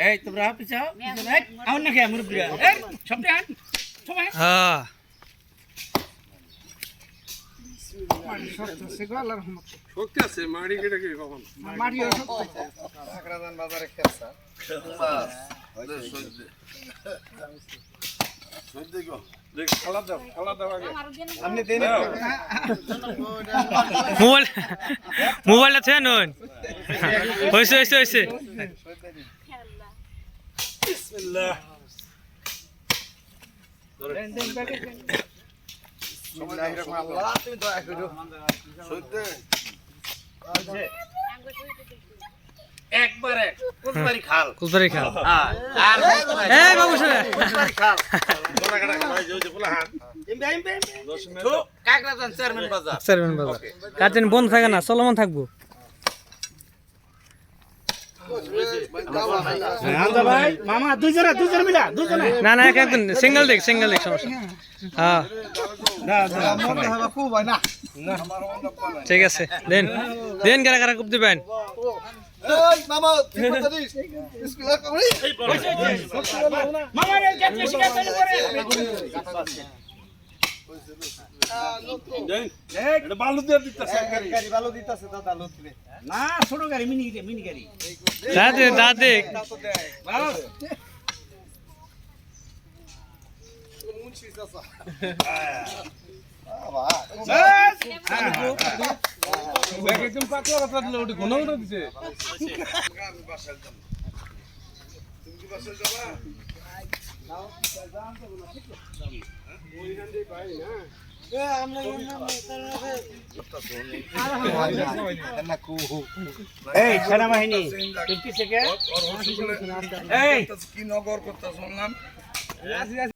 এই তোমরা পিছাও আমার না খেয়ে মুরব্বীরা এই সবটা আন সবাই হ্যাঁ। শক্তি আছে মাড়ি কেটে কে কখন মোবাইল মোবাইলটা থুয়ে নুন। হয়েছে হয়েছে হয়েছে বিসমিল্লাহ একবারে খাল। খাল। হ্যাঁ আর এ বাবু শুনে কোনবারই খাল। তোরা কাটা যে যে বলা হান ইমবে ইমবে তো কাকরাজান চেয়ারম্যান বাজার। চেয়ারম্যান বাজার। কার বন্ধ থাকে না চলমান থাকব। না না এক একদিন সিঙ্গেল দেখ সিঙ্গেল দেখ সমস্যা হ্যাঁ। ঠিক আছে দেন। দেন কারা কারা কুপ দিবেন? না ছোট গাড়ি মিনি মিনি গাড়ি। দাদে দাদে। দেখ একদম পাতলা পাতলা দিলে ওটি ঘন ঘন দিছে এই। সেনাবাহিনী ফিফটি সেকেন্ড এই কি নগর করতে শুনলাম